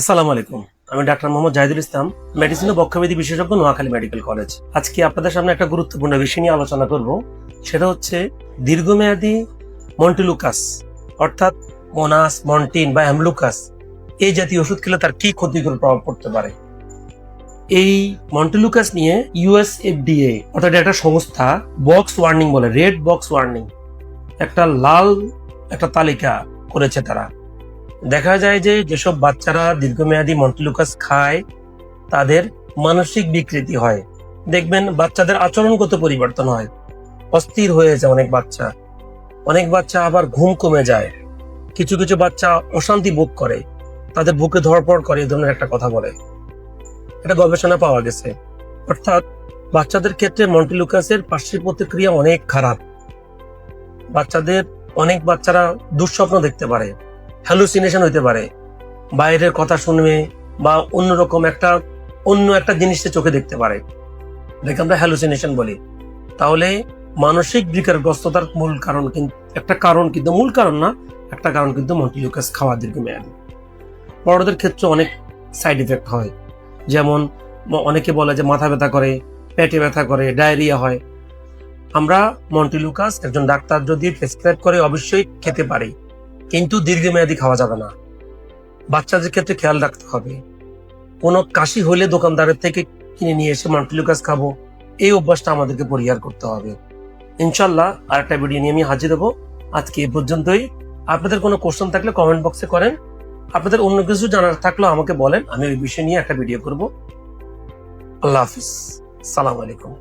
আসসালামু আলাইকুম। আমি ডাক্তার মোহাম্মদ জাহিদুল ইসলাম মেডিসিন ও বক্ষবিধি বিশেষজ্ঞ, নোয়াখালী মেডিকেল কলেজ। আজকে আপনাদের সামনে একটা গুরুত্বপূর্ণ বিষয় নিয়ে আলোচনা করব। সেটা হচ্ছে দীর্ঘমেয়াদী মন্টিলুকাস, অর্থাৎ মোনাস, মন্টিন বা অ্যামলুকাস, এই জাতীয় ওষুধ খেলে তার কি ক্ষতিকর প্রভাব পড়তে পারে? এই মন্টিলুকাস নিয়ে ইউএস এফডিএ অর্থাৎ একটা সংস্থা, বক্স ওয়ার্নিং বলে, রেড বক্স ওয়ার্নিং, একটা লাল একটা তালিকা করেছে তারা। দেখা যায় যে যেসব বাচ্চারা দীর্ঘমেয়াদী মন্টিলুকাস খায়, তাদের মানসিক বিকৃতি হয়। দেখবেন বাচ্চাদের আচরণগত পরিবর্তন হয়। অস্থির হয়ে যায় অনেক বাচ্চা। অনেক বাচ্চা আবার ঘুম কমে যায়। কিছু কিছু বাচ্চা অশান্তি ভোগ করে। তাদের বুকে ধরপড় করে এই ধরনের একটা কথা বলে। এটা গবেষণা পাওয়া গেছে। অর্থাৎ বাচ্চাদের ক্ষেত্রে মন্টিলুকাসের পার্শ্ব প্রতিক্রিয়া অনেক খারাপ। বাচ্চাদের, অনেক বাচ্চারা দুঃস্বপ্ন দেখতে পারে। হ্যালুসিনেশন হইতে পারে। বাইরের কথা শুনবে বা অন্যরকম একটা, অন্য একটা জিনিসটা চোখে দেখতে পারে। এটাকে আমরা হ্যালুসিনেশন বলি। তাহলে মানসিক বিকারগ্রস্ততার মূল কারণ কিন্তু একটা কারণ কিন্তু, মূল কারণ না, একটা কারণ কিন্তু মন্টিলিউকাস খাওয়া দীর্ঘমেয়াদী বড়দের ক্ষেত্রে অনেক সাইড এফেক্ট হয়। যেমন অনেকে বলে যে মাথা ব্যথা করে, পেটে ব্যথা করে, ডায়রিয়া হয়। আমরা মন্টিলুকাস একজন ডাক্তার যদি প্রেসক্রাইব করে, অবশ্যই খেতে পারি। কিন্তু দীর্ঘমেয়াদী খাওয়া যাবে না। বাচ্চাদের ক্ষেত্রে খেয়াল রাখতে হবে। কোনো কাশি হলে দোকানদারের থেকে কিনে নিয়ে এসে মান্টিলুকাস খাব। এই অভ্যাসটা আমাদেরকে পরিহার করতে হবে। ইনশাল্লাহ আরেকটা ভিডিও নিয়ে আমি হাজির হব। আজকে এ পর্যন্তই। আপনাদের কোনো কোশ্চেন থাকলে কমেন্ট বক্সে করেন। আপনাদের অন্য কিছু জানার থাকলেও আমাকে বলেন। আমি ওই বিষয় নিয়ে একটা ভিডিও করব। আল্লাহ হাফিজ। সালাম আলাইকুম।